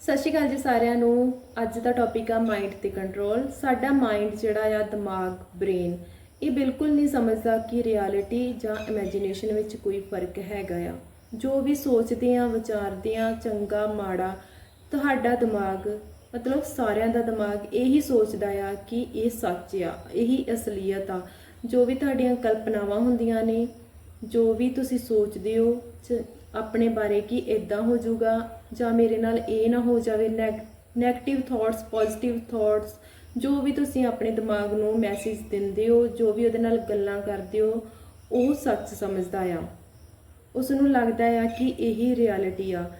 ਸਤਿ ਸ਼੍ਰੀ ਅਕਾਲ ਜੀ ਸਾਰਿਆਂ ਨੂੰ। ਅੱਜ ਦਾ ਟੌਪਿਕ ਆ ਮਾਈਂਡ ਤੇ ਕੰਟਰੋਲ ਸਾਡਾ ਮਾਈਂਡ ਜਿਹੜਾ ਆ, ਦਿਮਾਗ ਬ੍ਰੇਨ ਇਹ ਬਿਲਕੁਲ ਨਹੀਂ ਸਮਝਦਾ ਕਿ ਰਿਐਲਿਟੀ ਜਾਂ ਇਮੇਜਿਨੇਸ਼ਨ ਵਿੱਚ ਕੋਈ ਫ਼ਰਕ ਹੈਗਾ ਆ। ਜੋ ਵੀ ਸੋਚਦੇ ਆ, ਵਿਚਾਰਦੇ ਆ, ਚੰਗਾ, ਮਾੜਾ, ਤੁਹਾਡਾ ਦਿਮਾਗ, ਮਤਲਬ ਸਾਰਿਆਂ ਦਾ ਦਿਮਾਗ ਇਹੀ ਸੋਚਦਾ ਆ ਕਿ ਇਹ ਸੱਚ ਆ, ਇਹੀ ਅਸਲੀਅਤ ਆ। ਜੋ ਵੀ ਤੁਹਾਡੀਆਂ ਕਲਪਨਾਵਾਂ ਹੁੰਦੀਆਂ ਨੇ, ਜੋ ਵੀ ਤੁਸੀਂ ਸੋਚਦੇ ਹੋ, ਚ- ਆਪਣੇ ਬਾਰੇ ਕਿ ਇਦਾਂ ਹੋ ਜਾਊਗਾ ਜਾਂ ਮੇਰੇ ਨਾਲ ਇਹ ਨਾ ਹੋ ਜਾਵੇ ਨੈਗੇਟਿਵ ਥਾਟਸ ਪੋਜ਼ਿਟਿਵ ਥਾਟਸ ਜੋ ਵੀ ਤੁਸੀਂ ਆਪਣੇ ਦਿਮਾਗ ਨੂੰ ਮੈਸੇਜ ਦਿੰਦੇ ਹੋ, ਜੋ ਵੀ ਉਹਦੇ ਨਾਲ ਗੱਲਾਂ ਕਰਦੇ ਹੋ, ਉਹ ਸੱਚ ਸਮਝਦਾ ਆ। ਉਸ ਨੂੰ ਲੱਗਦਾ ਆ ਕਿ ਇਹੀ ਰਿਐਲਿਟੀ ਆ।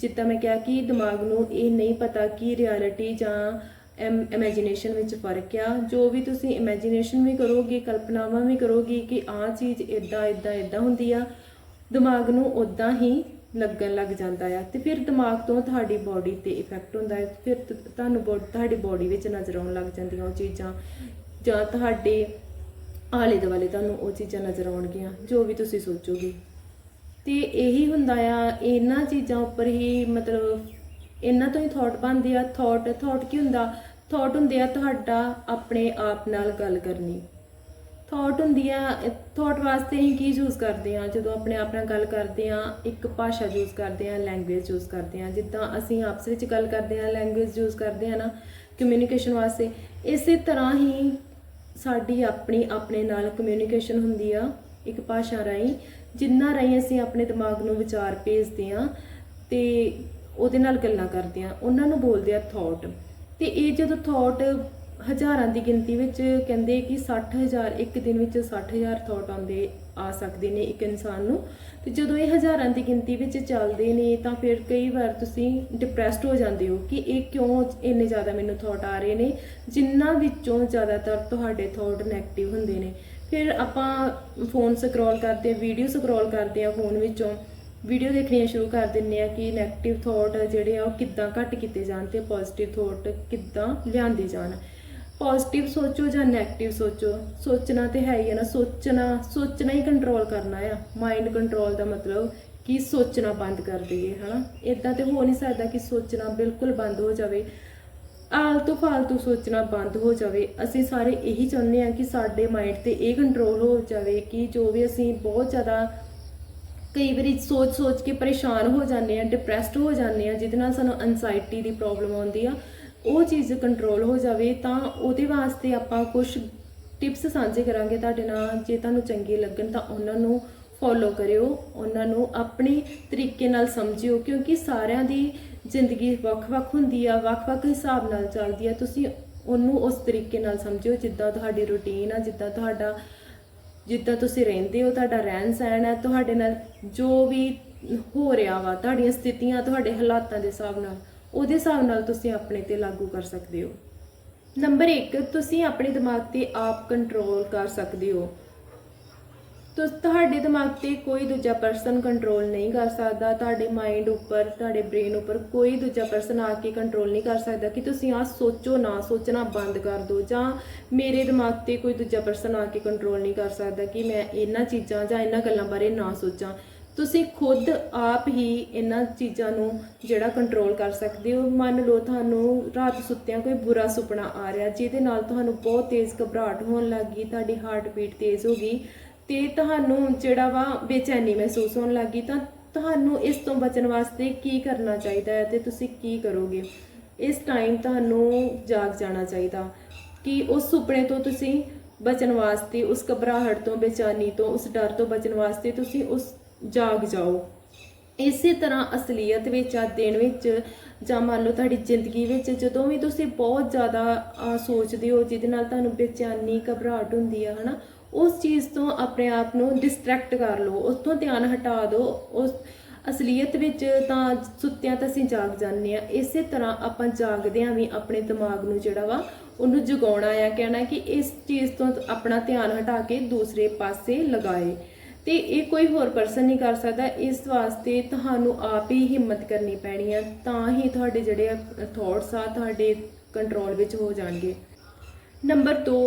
ਜਿੱਦਾਂ ਮੈਂ ਕਿਹਾ ਕਿ ਦਿਮਾਗ ਨੂੰ ਇਹ ਨਹੀਂ ਪਤਾ ਕਿ ਰਿਐਲਿਟੀ ਜਾਂ ਇਮੇਜਿਨੇਸ਼ਨ ਵਿੱਚ ਫ਼ਰਕ ਆ। ਜੋ ਵੀ ਤੁਸੀਂ ਇਮੇਜਿਨੇਸ਼ਨ ਵੀ ਕਰੋਗੇ, ਕਲਪਨਾਵਾਂ ਵੀ ਕਰੋਗੇ ਕਿ ਆਹ ਚੀਜ਼ ਇਦਾਂ ਇਦਾਂ ਇਦਾਂ ਹੁੰਦੀ ਆ, ਦਿਮਾਗ ਨੂੰ ਉਦਾਂ ਹੀ ਲੱਗਣ ਲੱਗ ਜਾਂਦਾ ਆ ਤੇ ਫਿਰ ਦਿਮਾਗ ਤੋਂ ਤੁਹਾਡੀ ਬਾਡੀ ਤੇ ਇਫੈਕਟ ਹੁੰਦਾ ਹੈ। ਫਿਰ ਤ- ਤੁਹਾਨੂੰ ਬੋ- ਤੁਹਾਡੀ ਬਾਡੀ ਵਿੱਚ ਨਜ਼ਰ ਆਉਣ ਲੱਗ ਜਾਂਦੀਆਂ ਉਹ ਚੀਜ਼ਾਂ, ਜਾਂ ਤੁਹਾਡੇ ਆਲੇ ਦੁਆਲੇ ਤੁਹਾਨੂੰ ਉਹ ਚੀਜ਼ਾਂ ਨਜ਼ਰ ਆਉਣਗੀਆਂ, ਜੋ ਵੀ ਤੁਸੀਂ ਸੋਚੋਗੇ। ਤੇ ਇਹੀ ਹੁੰਦਾ ਆ, ਇਹਨਾਂ ਚੀਜ਼ਾਂ ਉੱਪਰ ਹੀ ਮਤਲਬ ਇਹਨਾਂ ਤੋਂ ਹੀ ਥਾਟ ਬਣਦੇ ਆ। ਥਾਟ ਥਾਟ ਕੀ ਹੁੰਦਾ? ਥਾਟ ਹੁੰਦੇ ਆ ਤੁਹਾਡਾ ਆਪਣੇ ਆਪ ਨਾਲ ਗੱਲ ਕਰਨੀ। ਥਾਟ ਹੁੰਦੀ ਆ ਥਾਟ ਵਾਸਤੇ ਅਸੀਂ ਕੀ ਯੂਜ਼ ਕਰਦੇ ਆ ਜਦੋਂ ਆਪਣੇ ਆਪ ਨਾਲ ਗੱਲ ਕਰਦੇ ਆ ਇੱਕ ਭਾਸ਼ਾ ਯੂਜ਼ ਕਰਦੇ ਆ ਲੈਂਗੁਏਜ ਯੂਜ਼ ਕਰਦੇ ਆ ਜਿੱਦਾਂ ਅਸੀਂ ਆਪਸ ਵਿੱਚ ਗੱਲ ਕਰਦੇ ਆ ਲੈਂਗੁਏਜ ਯੂਜ਼ ਕਰਦੇ ਆ ਨਾ ਕਮਿਊਨੀਕੇਸ਼ਨ ਵਾਸਤੇ, ਇਸੇ ਤਰ੍ਹਾਂ ਹੀ ਸਾਡੀ ਆਪਣੀ ਆਪਣੇ ਨਾਲ ਕਮਿਊਨੀਕੇਸ਼ਨ ਹੁੰਦੀ ਆ, ਇੱਕ ਭਾਸ਼ਾ ਰਾਹੀਂ, ਜਿੰਨਾ ਰਾਹੀਂ ਅਸੀਂ ਆਪਣੇ ਦਿਮਾਗ ਨੂੰ ਵਿਚਾਰ ਭੇਜਦੇ ਆ ਤੇ ਉਹਦੇ ਨਾਲ ਗੱਲਾਂ ਕਰਦੇ ਆ ਉਹਨਾਂ ਨੂੰ ਬੋਲਦੇ ਆ ਥਾਟ ਤੇ ਇਹ ਜਦੋਂ ਥਾਟ ਹਜ਼ਾਰਾਂ ਦੀ ਗਿਣਤੀ ਵਿੱਚ ਕਹਿੰਦੇ ਕਿ 60000 ਇੱਕ ਦਿਨ ਵਿੱਚ 60000 ਥਾਟ ਆਉਂਦੇ, ਆ ਸਕਦੇ ਨੇ ਇੱਕ ਇਨਸਾਨ ਨੂੰ। ਤੇ ਜਦੋਂ ਇਹ ਹਜ਼ਾਰਾਂ ਦੀ ਗਿਣਤੀ ਵਿੱਚ ਚੱਲਦੇ ਨੇ, ਤਾਂ ਫਿਰ ਕਈ ਵਾਰ ਤੁਸੀਂ ਡਿਪਰੈਸਡ ਹੋ ਜਾਂਦੇ ਹੋ ਕਿ ਇਹ ਕਿਉਂ ਇੰਨੇ ਜ਼ਿਆਦਾ ਮੈਨੂੰ ਥਾਟ ਆ ਰਹੇ ਨੇ ਜਿਨ੍ਹਾਂ ਵਿੱਚੋਂ ਜ਼ਿਆਦਾਤਰ ਤੁਹਾਡੇ ਥਾਟ 네ਗੇਟਿਵ ਹੁੰਦੇ ਨੇ। ਫਿਰ ਆਪਾਂ ਫੋਨ ਸਕਰੋਲ ਕਰਦੇ ਵੀਡੀਓ ਸਕਰੋਲ ਕਰਦੇ ਆ ਫੋਨ ਵਿੱਚੋਂ। ਵੀਡੀਓ ਦੇਖਣੀਆਂ ਸ਼ੁਰੂ ਕਰ ਦਿੰਨੇ ਆ ਕਿ 네ਗੇਟਿਵ ਥਾਟ ਜਿਹੜੇ ਆ ਉਹ ਕਿੱਦਾਂ ਘੱਟ ਕੀਤੇ ਜਾਣ ਤੇ ਪੋਜ਼ਿਟਿਵ ਥਾਟ ਕਿੱਦਾਂ ਲਿਆਂਦੇ ਜਾਣ। ਪੋਜ਼ਿਟਿਵ ਸੋਚੋ ਜਾਂ 네ਗੇਟਿਵ ਸੋਚੋ, ਸੋਚਣਾ ਤੇ ਹੈ ਹੀ ਹੈ ਨਾ, ਸੋਚਣਾ ਸੋਚਣਾ ਹੀ ਕੰਟਰੋਲ ਕਰਨਾ ਆ। ਮਾਈਂਡ ਕੰਟਰੋਲ ਦਾ ਮਤਲਬ ਕਿ ਸੋਚਣਾ ਬੰਦ ਕਰ ਦਈਏ, ਹਨਾ? ਇਦਾਂ ਤੇ ਹੋ ਨਹੀਂ ਸਕਦਾ ਕਿ ਸੋਚਣਾ ਬਿਲਕੁਲ ਬੰਦ ਹੋ ਜਾਵੇ। ਆਲਤੂ ਫਾਲਤੂ ਸੋਚਣਾ ਬੰਦ ਹੋ ਜਾਵੇ। ਅਸੀਂ ਸਾਰੇ ਇਹੀ ਚਾਹੁੰਦੇ ਆ ਕਿ ਸਾਡੇ ਮਾਈਂਡ ਤੇ ਇਹ ਕੰਟਰੋਲ ਹੋ ਜਾਵੇ ਕਿ ਜੋ ਵੀ ਅਸੀਂ ਬਹੁਤ ਜ਼ਿਆਦਾ ਕਈ ਵਾਰੀ ਸੋਚ ਸੋਚ ਕੇ ਪਰੇਸ਼ਾਨ ਹੋ ਜਾਂਦੇ ਆ ਡਿਪਰੈਸਡ ਹੋ ਜਾਂਦੇ ਆ ਜਿਹਦੇ ਨਾਲ ਸਾਨੂੰ ਐਂਜ਼ਾਈਟੀ ਦੀ ਪ੍ਰੋਬਲਮ ਆਉਂਦੀ ਆ। ਉਹ ਚੀਜ਼ ਕੰਟਰੋਲ ਹੋ ਜਾਵੇ ਤਾਂ ਉਹਦੇ ਵਾਸਤੇ ਆਪਾਂ ਕੁਝ ਟਿਪਸ ਸਾਂਝੇ ਕਰਾਂਗੇ ਤੁਹਾਡੇ ਨਾਲ। ਜੇ ਤੁਹਾਨੂੰ ਚੰਗੇ ਲੱਗਣ ਤਾਂ ਉਹਨਾਂ ਨੂੰ ਫੋਲੋ ਕਰਿਓ, ਉਹਨਾਂ ਨੂੰ ਆਪਣੇ ਤਰੀਕੇ ਨਾਲ ਸਮਝਿਓ, ਕਿਉਂਕਿ ਸਾਰਿਆਂ ਦੀ ਜ਼ਿੰਦਗੀ ਵੱਖ-ਵੱਖ ਹੁੰਦੀ ਆ, ਵੱਖ-ਵੱਖ ਹਿਸਾਬ ਨਾਲ ਚੱਲਦੀ ਆ। ਤੁਸੀਂ ਉਹਨੂੰ ਉਸ ਤਰੀਕੇ ਨਾਲ ਸਮਝਿਓ, ਜਿੱਦਾਂ ਤੁਹਾਡੀ ਰੁਟੀਨ ਆ, ਜਿੱਦਾਂ ਤੁਹਾਡਾ, ਜਿੱਦਾਂ ਤੁਸੀਂ ਰਹਿੰਦੇ ਹੋ, ਤੁਹਾਡਾ ਰਹਿਣ ਸਹਿਣ ਹੈ ਤੁਹਾਡੇ ਨਾਲ ਜੋ ਵੀ ਹੋ ਰਿਹਾ ਵਾ, ਤੁਹਾਡੀਆਂ ਸਥਿਤੀਆਂ, ਤੁਹਾਡੇ ਹਾਲਾਤਾਂ ਦੇ ਹਿਸਾਬ ਨਾਲ। ਉਹਦੇ ਹਿਸਾਬ ਨਾਲ ਤੁਸੀਂ ਆਪਣੇ ਤੇ ਲਾਗੂ ਕਰ ਸਕਦੇ ਹੋ। ਨੰਬਰ 1 ਤੁਸੀਂ ਆਪਣੇ ਦਿਮਾਗ ਤੇ ਆਪ ਕੰਟਰੋਲ ਕਰ ਸਕਦੇ ਹੋ। ਤੁਹਾਡੇ ਦਿਮਾਗ ਤੇ ਕੋਈ ਦੂਜਾ ਪਰਸਨ ਕੰਟਰੋਲ ਨਹੀਂ ਕਰ ਸਕਦਾ। ਤੁਹਾਡੇ ਮਾਈਂਡ ਉੱਪਰ, ਤੁਹਾਡੇ ਬ੍ਰੇਨ ਉੱਪਰ ਕੋਈ ਦੂਜਾ ਪਰਸਨ ਆ ਕੇ ਕੰਟਰੋਲ ਨਹੀਂ ਕਰ ਸਕਦਾ ਕਿ ਤੁਸੀਂ ਆ ਸੋਚੋ, ਨਾ ਸੋਚਣਾ ਬੰਦ ਕਰ ਦਿਓ ਜਾਂ ਮੇਰੇ ਦਿਮਾਗ ਤੇ ਕੋਈ ਦੂਜਾ ਪਰਸਨ ਆ ਕੇ ਕੰਟਰੋਲ ਨਹੀਂ ਕਰ ਸਕਦਾ ਕਿ ਮੈਂ ਇਹਨਾਂ ਚੀਜ਼ਾਂ ਜਾਂ ਇਹਨਾਂ ਗੱਲਾਂ ਬਾਰੇ ਨਾ ਸੋਚਾਂ। ਤੁਸੀਂ ਖੁਦ ਆਪ ਹੀ ਇਹਨਾਂ ਚੀਜ਼ਾਂ ਨੂੰ ਜਿਹੜਾ ਕੰਟਰੋਲ ਕਰ ਸਕਦੇ ਹੋ। ਮੰਨ ਲਓ ਤੁਹਾਨੂੰ ਰਾਤ ਸੁੱਤਿਆਂ ਕੋਈ ਬੁਰਾ ਸੁਪਨਾ ਆ ਰਿਹਾ, ਜਿਹਦੇ ਨਾਲ ਤੁਹਾਨੂੰ ਬਹੁਤ ਤੇਜ਼ ਘਬਰਾਹਟ ਹੋਣ ਲੱਗੀ ਤੁਹਾਡੀ ਹਾਰਟ ਬੀਟ ਤੇਜ਼ ਹੋ ਗਈ ਤੇ ਤੁਹਾਨੂੰ ਜਿਹੜਾ ਵਾ ਬੇਚੈਨੀ ਮਹਿਸੂਸ ਹੋਣ ਲੱਗੀ ਤਾਂ ਤੁਹਾਨੂੰ ਇਸ ਤੋਂ ਬਚਣ ਵਾਸਤੇ ਕੀ ਕਰਨਾ ਚਾਹੀਦਾ ਹੈ ਤੇ ਤੁਸੀਂ ਕੀ ਕਰੋਗੇ? ਇਸ ਟਾਈਮ ਤੁਹਾਨੂੰ ਜਾਗ ਜਾਣਾ ਚਾਹੀਦਾ ਕਿ ਉਸ ਸੁਪਨੇ ਤੋਂ ਤੁਸੀਂ ਬਚਣ ਵਾਸਤੇ, ਉਸ ਘਬਰਾਹਟ ਤੋਂ, ਬੇਚੈਨੀ ਤੋਂ, ਉਸ ਡਰ ਤੋਂ ਬਚਣ ਵਾਸਤੇ ਤੁਸੀਂ ਉਸ ਜਾਗ ਜਾਓ। ਇਸੇ ਤਰ੍ਹਾਂ ਅਸਲੀਅਤ ਵਿੱਚ ਆ ਦਿਨ ਵਿੱਚ ਜਾਂ ਮੰਨ ਲਓ ਤੁਹਾਡੀ ਜ਼ਿੰਦਗੀ ਵਿੱਚ ਜਦੋਂ ਵੀ ਤੁਸੀਂ ਬਹੁਤ ਜ਼ਿਆਦਾ ਸੋਚਦੇ ਹੋ ਜਿਹਦੇ ਨਾਲ ਤੁਹਾਨੂੰ ਬੇਚੈਨੀ, ਘਬਰਾਹਟ ਹੁੰਦੀ ਆ, ਹਨਾ, ਉਸ ਚੀਜ਼ ਤੋਂ ਆਪਣੇ ਆਪ ਨੂੰ ਡਿਸਟਰੈਕਟ ਕਰ ਲਓ ਉਸ ਤੋਂ ਧਿਆਨ ਹਟਾ ਦਿਓ, ਉਸ ਅਸਲੀਅਤ ਵਿੱਚ ਤਾਂ ਸੁੱਤਿਆਂ ਤਾਂ ਅਸੀਂ ਜਾਗ ਜਾਂਦੇ ਆ ਇਸੇ ਤਰ੍ਹਾਂ ਆਪਾਂ ਜਾਗਦਿਆਂ ਵੀ ਆਪਣੇ ਦਿਮਾਗ ਨੂੰ ਜਿਹੜਾ ਵਾ, ਉਹਨੂੰ ਜਗਾਉਣਾ ਆ, ਕਹਿਣਾ ਕਿ ਇਸ ਚੀਜ਼ ਤੋਂ ਆਪਣਾ ਧਿਆਨ ਹਟਾ ਕੇ ਦੂਸਰੇ ਪਾਸੇ ਲਗਾਏ। ਤੇ ਇਹ ਕੋਈ ਹੋਰ ਪਰਸਨ ਨਹੀਂ ਕਰ ਸਕਦਾ। ਇਸ ਵਾਸਤੇ ਤੁਹਾਨੂੰ ਆਪ ਹੀ ਹਿੰਮਤ ਕਰਨੀ ਪੈਣੀ ਆ। ਤਾਂ ਹੀ ਤੁਹਾਡੇ ਜਿਹੜੇ ਥਾਟਸ ਆ, ਤੁਹਾਡੇ ਕੰਟਰੋਲ ਵਿੱਚ ਹੋ ਜਾਣਗੇ। ਨੰਬਰ 2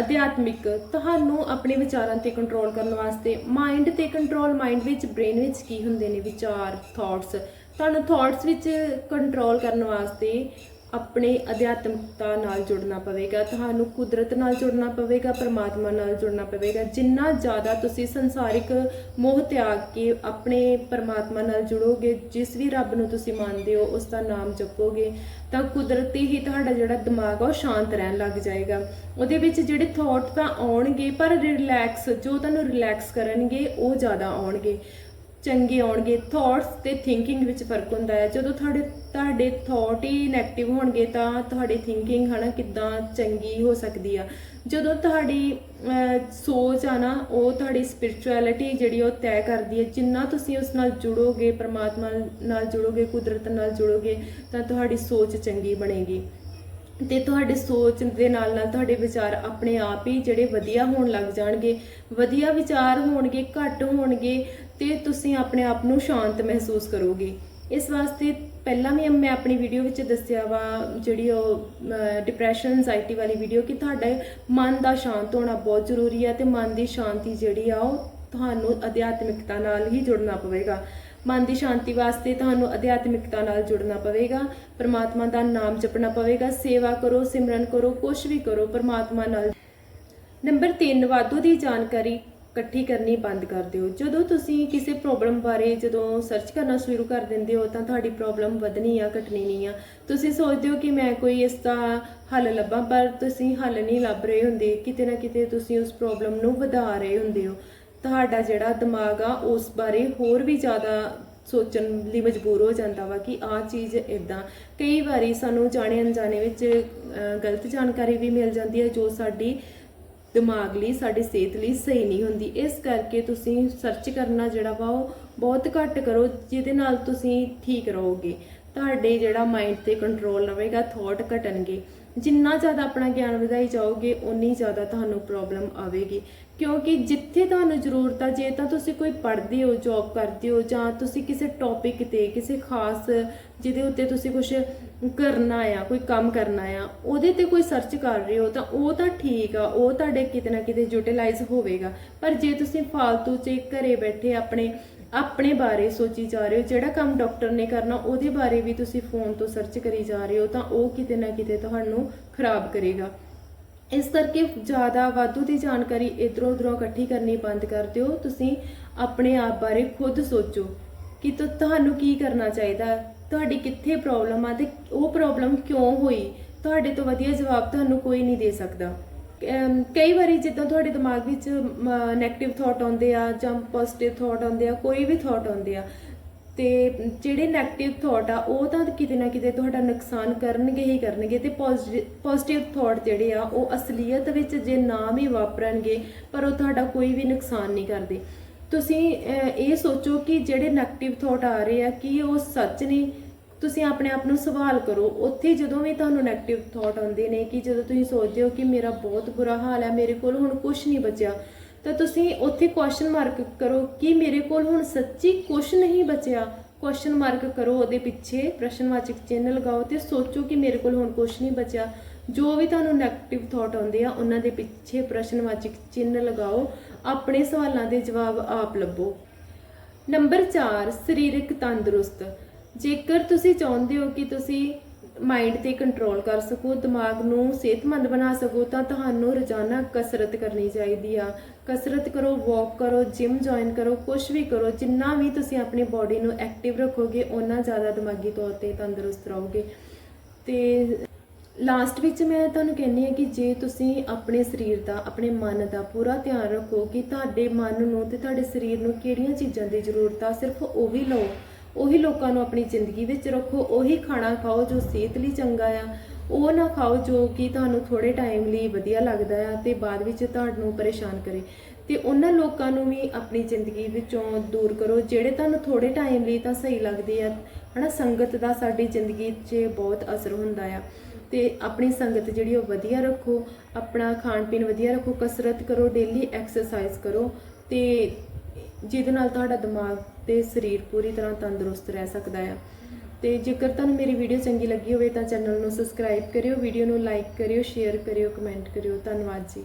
ਅਧਿਆਤਮਿਕ। ਤੁਹਾਨੂੰ ਆਪਣੇ ਵਿਚਾਰਾਂ ਤੇ ਕੰਟਰੋਲ ਕਰਨ ਵਾਸਤੇ ਮਾਈਂਡ ਤੇ ਕੰਟਰੋਲ ਮਾਈਂਡ ਵਿੱਚ ਬ੍ਰੇਨ ਵਿੱਚ ਕੀ ਹੁੰਦੇ ਨੇ? ਵਿਚਾਰ ਥਾਟਸ ਤੁਹਾਨੂੰ ਥਾਟਸ ਵਿੱਚ ਕੰਟਰੋਲ ਕਰਨ ਵਾਸਤੇ ਆਪਣੇ ਅਧਿਆਤਮਿਕਤਾ ਨਾਲ ਜੁੜਨਾ ਪਵੇਗਾ, ਤੁਹਾਨੂੰ ਕੁਦਰਤ ਨਾਲ ਜੁੜਨਾ ਪਵੇਗਾ, ਪਰਮਾਤਮਾ ਨਾਲ ਜੁੜਨਾ ਪਵੇਗਾ। ਜਿੰਨਾ ਜ਼ਿਆਦਾ ਤੁਸੀਂ ਸੰਸਾਰਿਕ ਮੋਹ ਤਿਆਗ ਕੇ ਆਪਣੇ ਪਰਮਾਤਮਾ ਨਾਲ ਜੁੜੋਗੇ, ਜਿਸ ਵੀ ਰੱਬ ਨੂੰ ਤੁਸੀਂ ਮੰਨਦੇ ਹੋ, ਉਸ ਦਾ ਨਾਮ ਜਪੋਗੇ, ਤਾਂ ਕੁਦਰਤੀ ਹੀ ਤੁਹਾਡਾ ਜਿਹੜਾ ਦਿਮਾਗ ਆ, ਉਹ ਸ਼ਾਂਤ ਰਹਿਣ ਲੱਗ ਜਾਏਗਾ। ਉਹਦੇ ਵਿੱਚ ਜਿਹੜੇ ਥਾਟ ਤਾਂ ਆਉਣਗੇ, ਪਰ ਰਿਲੈਕਸ ਜੋ ਤੁਹਾਨੂੰ ਰਿਲੈਕਸ ਕਰਨਗੇ, ਉਹ ਜ਼ਿਆਦਾ ਆਉਣਗੇ। ਚੰਗੇ ਆਉਣਗੇ ਥਾਟਸ ਤੇ ਥਿੰਕਿੰਗ ਵਿੱਚ ਫ਼ਰਕ ਹੁੰਦਾ ਹੈ। ਜਦੋਂ ਤੁਹਾਡੇ ਤੁਹਾਡੇ ਥਾਟ ਹੀ 네ਗੇਟਿਵ ਹੋਣਗੇ ਤਾਂ ਤੁਹਾਡੀ ਥਿੰਕਿੰਗ ਹਨਾ ਕਿੱਦਾਂ ਚੰਗੀ ਹੋ ਸਕਦੀ ਆ। ਜਦੋਂ ਤੁਹਾਡੀ ਸੋਚ ਆ ਨਾ, ਉਹ ਤੁਹਾਡੀ ਸਪਿਰਚੁਅਲਿਟੀ ਜਿਹੜੀ ਉਹ ਤੈਅ ਕਰਦੀ ਹੈ। ਜਿੰਨਾ ਤੁਸੀਂ ਉਸ ਨਾਲ ਜੁੜੋਗੇ, ਪਰਮਾਤਮਾ ਨਾਲ ਜੁੜੋਗੇ, ਕੁਦਰਤ ਨਾਲ ਜੁੜੋਗੇ, ਤਾਂ ਤੁਹਾਡੀ ਸੋਚ ਚੰਗੀ ਬਣੇਗੀ। ਤੇ ਤੁਹਾਡੇ ਸੋਚ ਦੇ ਨਾਲ ਨਾਲ ਤੁਹਾਡੇ ਵਿਚਾਰ ਆਪਣੇ ਆਪ ਹੀ ਜਿਹੜੇ ਵਧੀਆ ਹੋਣ ਲੱਗ ਜਾਣਗੇ, ਵਧੀਆ ਵਿਚਾਰ ਹੋਣਗੇ, ਘੱਟ ਹੋਣਗੇ ਤੇ ਤੁਸੀਂ ਆਪਣੇ ਆਪ ਨੂੰ ਸ਼ਾਂਤ ਮਹਿਸੂਸ ਕਰੋਗੇ। ਇਸ ਵਾਸਤੇ ਪਹਿਲਾਂ ਵੀ ਮੈਂ ਆਪਣੀ ਵੀਡੀਓ ਵਿੱਚ ਦੱਸਿਆ ਵਾ, ਜਿਹੜੀ ਉਹ ਡਿਪਰੈਸ਼ਨ ਐਂਜ਼ਾਈਟੀ ਵਾਲੀ ਵੀਡੀਓ ਕਿ ਤੁਹਾਡੇ ਮਨ ਦਾ ਸ਼ਾਂਤ ਹੋਣਾ ਬਹੁਤ ਜ਼ਰੂਰੀ ਹੈ ਤੇ ਮਨ ਦੀ ਸ਼ਾਂਤੀ ਜਿਹੜੀ ਆ ਉਹ ਤੁਹਾਨੂੰ ਅਧਿਆਤਮਿਕਤਾ ਨਾਲ ਹੀ ਜੁੜਨਾ ਪਵੇਗਾ। ਮਨ ਦੀ ਸ਼ਾਂਤੀ ਵਾਸਤੇ ਤੁਹਾਨੂੰ ਅਧਿਆਤਮਿਕਤਾ ਨਾਲ ਜੁੜਨਾ ਪਵੇਗਾ, ਪਰਮਾਤਮਾ ਦਾ ਨਾਮ ਜਪਣਾ ਪਵੇਗਾ, ਸੇਵਾ ਕਰੋ, ਸਿਮਰਨ ਕਰੋ ਕੁਝ ਵੀ ਕਰੋ, ਪਰਮਾਤਮਾ ਨਾਲ। ਨੰਬਰ 3 ਵਾਧੂ ਦੀ ਜਾਣਕਾਰੀ ਇਕੱਠੀ ਕਰਨੀ ਬੰਦ ਕਰ ਦਿਓ। ਜਦੋਂ ਤੁਸੀਂ ਕਿਸੇ ਪ੍ਰੋਬਲਮ ਬਾਰੇ ਜਦੋਂ ਸਰਚ ਕਰਨਾ ਸ਼ੁਰੂ ਕਰ ਦਿੰਦੇ ਹੋ, ਤਾਂ ਤੁਹਾਡੀ ਪ੍ਰੋਬਲਮ ਵਧਣੀ ਆ, ਘਟਣੀ ਨਹੀਂ ਆ। ਤੁਸੀਂ ਸੋਚਦੇ ਹੋ ਕਿ ਮੈਂ ਕੋਈ ਇਸ ਦਾ ਹੱਲ ਲੱਭਾਂ, ਪਰ ਤੁਸੀਂ ਹੱਲ ਨਹੀਂ ਲੱਭ ਰਹੇ ਹੁੰਦੇ। ਕਿਤੇ ਨਾ ਕਿਤੇ ਤੁਸੀਂ ਉਸ ਪ੍ਰੋਬਲਮ ਨੂੰ ਵਧਾ ਰਹੇ ਹੁੰਦੇ ਹੋ। ਤੁਹਾਡਾ ਜਿਹੜਾ ਦਿਮਾਗ ਆ, ਉਸ ਬਾਰੇ ਹੋਰ ਵੀ ਜ਼ਿਆਦਾ ਸੋਚਣ ਲਈ ਮਜਬੂਰ ਹੋ ਜਾਂਦਾ ਵਾ ਕਿ ਆਹ ਚੀਜ਼ ਇਦਾਂ ਕਈ ਵਾਰੀ ਸਾਨੂੰ ਜਾਣੇ ਅਣਜਾਣੇ ਵਿੱਚ ਗਲਤ ਜਾਣਕਾਰੀ ਵੀ ਮਿਲ ਜਾਂਦੀ ਹੈ ਜੋ ਸਾਡੀ ਦਿਮਾਗ ਲਈ, ਸਾਡੀ ਸਿਹਤ ਲਈ ਸਹੀ ਨਹੀਂ ਹੁੰਦੀ। ਇਸ ਕਰਕੇ ਤੁਸੀਂ ਸਰਚ ਕਰਨਾ ਜਿਹੜਾ ਵਾ ਉਹ ਬਹੁਤ ਘੱਟ ਕਰੋ, ਜਿਹਦੇ ਨਾਲ ਤੁਸੀਂ ਠੀਕ ਰਹੋਗੇ। ਤੁਹਾਡੇ ਜਿਹੜਾ ਮਾਈਂਡ ਤੇ ਕੰਟਰੋਲ ਰਹੇਗਾ ਥਾਟ ਘਟਣਗੇ। ਜਿੰਨਾ ਜ਼ਿਆਦਾ ਆਪਣਾ ਗਿਆਨ ਵਧਾਈ ਜਾਓਗੇ ਉਨੀ ਜ਼ਿਆਦਾ ਤੁਹਾਨੂੰ ਪ੍ਰੋਬਲਮ ਆਵੇਗੀ। ਕਿਉਂਕਿ ਜਿੱਥੇ ਤੁਹਾਨੂੰ ਜ਼ਰੂਰਤ ਆ, ਜੇ ਤਾਂ ਤੁਸੀਂ ਕੋਈ ਪੜ੍ਹਦੇ ਹੋ ਜੌਬ ਕਰਦੇ ਹੋ, ਜਾਂ ਤੁਸੀਂ ਕਿਸੇ ਟੌਪਿਕ ਤੇ, ਕਿਸੇ ਖਾਸ ਜਿਹਦੇ ਉੱਤੇ ਤੁਸੀਂ ਕੁਝ ਕਰਨਾ ਆ, ਕੋਈ ਕੰਮ ਕਰਨਾ ਆ, ਉਹਦੇ ਤੇ ਕੋਈ ਸਰਚ ਕਰ ਰਹੇ ਹੋ, ਤਾਂ ਉਹ ਤਾਂ ਠੀਕ ਆ, ਉਹ ਤੁਹਾਡੇ ਕਿਤੇ ਨਾ ਕਿਤੇ ਯੂਟਿਲਾਈਜ਼ ਹੋਵੇਗਾ। ਪਰ ਜੇ ਤੁਸੀਂ ਫਾਲਤੂ ਚ ਘਰੇ ਬੈਠੇ ਆਪਣੇ ਆਪਣੇ ਬਾਰੇ ਸੋਚੀ ਜਾ ਰਹੇ ਹੋ, ਜਿਹੜਾ ਕੰਮ ਡਾਕਟਰ ਨੇ ਕਰਨਾ, ਉਹਦੇ ਬਾਰੇ ਵੀ ਤੁਸੀਂ ਫੋਨ ਤੋਂ ਸਰਚ ਕਰੀ ਜਾ ਰਹੇ ਹੋ, ਤਾਂ ਉਹ ਕਿਤੇ ਨਾ ਕਿਤੇ ਤੁਹਾਨੂੰ ਖਰਾਬ ਕਰੇਗਾ। ਇਸ ਕਰਕੇ ਜ਼ਿਆਦਾ ਵਾਧੂ ਦੀ ਜਾਣਕਾਰੀ ਇਧਰੋਂ ਉਧਰੋਂ ਇਕੱਠੀ ਕਰਨੀ ਬੰਦ ਕਰ ਦਿਓ। ਤੁਸੀਂ ਆਪਣੇ ਆਪ ਬਾਰੇ ਖੁਦ ਸੋਚੋ ਕਿ ਤੁਹਾਨੂੰ ਕੀ ਕਰਨਾ ਚਾਹੀਦਾ ਤੁਹਾਡੀ ਕਿੱਥੇ ਪ੍ਰੋਬਲਮ ਆ ਤੇ ਉਹ ਪ੍ਰੋਬਲਮ ਕਿਉਂ ਹੋਈ? ਤੁਹਾਡੇ ਤੋਂ ਵਧੀਆ ਜਵਾਬ ਤੁਹਾਨੂੰ ਕੋਈ ਨਹੀਂ ਦੇ ਸਕਦਾ। ਕਈ ਵਾਰੀ ਜਿੱਦਾਂ ਤੁਹਾਡੇ ਦਿਮਾਗ ਵਿੱਚ 네ਗੇਟਿਵ ਥਾਟ ਆਉਂਦੇ ਆ ਜਾਂ ਪੋਜ਼ਿਟਿਵ ਥਾਟ ਆਉਂਦੇ ਆ, ਕੋਈ ਵੀ ਥਾਟ ਆਉਂਦੇ ਆ, ਤੇ ਜਿਹੜੇ 네ਗੇਟਿਵ ਥਾਟ ਆ, ਉਹ ਤਾਂ ਕਿਤੇ ਨਾ ਕਿਤੇ ਤੁਹਾਡਾ ਨੁਕਸਾਨ ਕਰਨਗੇ ਹੀ ਕਰਨਗੇ ਤੇ ਪੋਜ਼ਿਟਿਵ ਥਾਟ ਜਿਹੜੇ ਆ, ਉਹ ਅਸਲੀਅਤ ਵਿੱਚ ਜੇ ਨਾ ਵੀ ਵਾਪਰਨਗੇ, ਪਰ ਉਹ ਤੁਹਾਡਾ ਕੋਈ ਵੀ ਨੁਕਸਾਨ ਨਹੀਂ ਕਰਦੇ। ਤੁਸੀਂ ਇਹ ਸੋਚੋ ਕਿ ਜਿਹੜੇ 네ਗੇਟਿਵ ਥਾਟ ਆ ਰਹੇ ਆ, ਕਿ ਉਹ ਸੱਚ ਨੇ? ਤੁਸੀਂ ਆਪਣੇ ਆਪ ਨੂੰ ਸਵਾਲ ਕਰੋ, ਉੱਥੇ ਜਦੋਂ ਵੀ ਤੁਹਾਨੂੰ 네ਗੇਟਿਵ ਥਾਟ ਆਉਂਦੇ ਨੇ ਕਿ ਜਦੋਂ ਤੁਸੀਂ ਸੋਚਦੇ ਹੋ ਕਿ ਮੇਰਾ ਬਹੁਤ ਬੁਰਾ ਹਾਲ ਹੈ, ਮੇਰੇ ਕੋਲ ਹੁਣ ਕੁਝ ਨਹੀਂ ਬਚਿਆ, ਤਾਂ ਤੁਸੀਂ ਉੱਥੇ ਕੁਐਸਚਨ ਮਾਰਕ ਕਰੋ ਕਿ ਮੇਰੇ ਕੋਲ ਹੁਣ ਸੱਚੀ ਕੁਝ ਨਹੀਂ ਬਚਿਆ। ਕੁਐਸਚਨ ਮਾਰਕ ਕਰੋ ਉਹਦੇ ਪਿੱਛੇ, ਪ੍ਰਸ਼ਨਵਾਚਕ ਚਿੰਨ੍ਹ ਲਗਾਓ ਤੇ ਸੋਚੋ ਕਿ ਮੇਰੇ ਕੋਲ ਹੁਣ ਕੁਝ ਨਹੀਂ ਬਚਿਆ। ਜੋ ਵੀ ਤੁਹਾਨੂੰ 네ਗੇਟਿਵ ਥਾਟ ਆਉਂਦੇ ਆ, ਉਹਨਾਂ ਦੇ ਪਿੱਛੇ ਪ੍ਰਸ਼ਨਵਾਚਕ ਚਿੰਨ੍ਹ ਲਗਾਓ, ਆਪਣੇ ਸਵਾਲਾਂ ਦੇ ਜਵਾਬ ਆਪ ਲੱਭੋ। ਨੰਬਰ 4 ਸਰੀਰਕ ਤੰਦਰੁਸਤ। ਜੇਕਰ ਤੁਸੀਂ ਚਾਹੁੰਦੇ ਹੋ ਕਿ ਤੁਸੀਂ ਮਾਈਂਡ ਤੇ ਕੰਟਰੋਲ ਕਰ ਸਕੋ, ਦਿਮਾਗ ਨੂੰ ਸਿਹਤਮੰਦ ਬਣਾ ਸਕੋ, ਤਾਂ ਤੁਹਾਨੂੰ ਰੋਜ਼ਾਨਾ ਕਸਰਤ ਕਰਨੀ ਚਾਹੀਦੀ ਆ। ਕਸਰਤ ਕਰੋ ਵਾਕ ਕਰੋ ਜਿਮ ਜੁਆਇਨ ਕਰੋ ਕੁਝ ਵੀ ਕਰੋ, ਜਿੰਨਾ ਵੀ ਤੁਸੀਂ ਆਪਣੀ ਬਾਡੀ ਨੂੰ ਐਕਟਿਵ ਰੱਖੋਗੇ, ਓਨਾ ਜ਼ਿਆਦਾ ਦਿਮਾਗੀ ਤੌਰ ਤੇ ਤੰਦਰੁਸਤ ਰਹੋਗੇ। ਤੇ ਲਾਸਟ ਵਿੱਚ ਮੈਂ ਤੁਹਾਨੂੰ ਕਹਿੰਨੀ ਹਾਂ ਕਿ ਜੇ ਤੁਸੀਂ ਆਪਣੇ ਸਰੀਰ ਦਾ, ਆਪਣੇ ਮਨ ਦਾ ਪੂਰਾ ਧਿਆਨ ਰੱਖੋ ਕਿ ਤੁਹਾਡੇ ਮਨ ਨੂੰ ਤੇ ਤੁਹਾਡੇ ਸਰੀਰ ਨੂੰ ਕਿਹੜੀਆਂ ਚੀਜ਼ਾਂ ਦੀ ਜ਼ਰੂਰਤ ਆ, ਸਿਰਫ ਉਹ ਵੀ ਲਓ। ਉਹੀ ਲੋਕਾਂ ਨੂੰ ਆਪਣੀ ਜ਼ਿੰਦਗੀ ਵਿੱਚ ਰੱਖੋ, ਉਹੀ ਖਾਣਾ ਖਾਓ ਜੋ ਸਿਹਤ ਲਈ ਚੰਗਾ ਆ। ਉਹ ਨਾ ਖਾਓ ਜੋ ਕਿ ਤੁਹਾਨੂੰ ਥੋੜੇ ਟਾਈਮ ਲਈ ਵਧੀਆ ਲੱਗਦਾ ਆ ਤੇ ਬਾਅਦ ਵਿੱਚ ਤੁਹਾਨੂੰ ਪਰੇਸ਼ਾਨ ਕਰੇ। ਤੇ ਉਹਨਾਂ ਲੋਕਾਂ ਨੂੰ ਵੀ ਆਪਣੀ ਜ਼ਿੰਦਗੀ ਵਿੱਚੋਂ ਦੂਰ ਕਰੋ, ਜਿਹੜੇ ਤੁਹਾਨੂੰ ਥੋੜੇ ਟਾਈਮ ਲਈ ਤਾਂ ਸਹੀ ਲੱਗਦੇ ਆ। ਹਨਾ, ਸੰਗਤ ਦਾ ਸਾਡੀ ਜ਼ਿੰਦਗੀ 'ਚ ਬਹੁਤ ਅਸਰ ਹੁੰਦਾ ਆ। ਤੇ ਆਪਣੀ ਸੰਗਤ ਜਿਹੜੀ ਉਹ ਵਧੀਆ ਰੱਖੋ, ਆਪਣਾ ਖਾਣ ਪੀਣ ਵਧੀਆ ਰੱਖੋ, ਕਸਰਤ ਕਰੋ ਡੇਲੀ ਐਕਸਰਸਾਈਜ਼ ਕਰੋ ਤੇ ਜਿਹਦੇ ਨਾਲ ਤੁਹਾਡਾ ਦਿਮਾਗ ਤੇ ਸਰੀਰ ਪੂਰੀ ਤਰ੍ਹਾਂ ਤੰਦਰੁਸਤ ਰਹਿ ਸਕਦਾ ਆ। ਤੇ ਜੇਕਰ ਤੁਹਾਨੂੰ ਮੇਰੀ ਵੀਡੀਓ ਚੰਗੀ ਲੱਗੀ ਹੋਵੇ ਤਾਂ ਚੈਨਲ ਨੂੰ ਸਬਸਕ੍ਰਾਈਬ ਕਰਿਓ, ਵੀਡੀਓ ਨੂੰ ਲਾਈਕ ਕਰਿਓ, ਸ਼ੇਅਰ ਕਰਿਓ, ਕਮੈਂਟ ਕਰਿਓ। ਧੰਨਵਾਦ ਜੀ।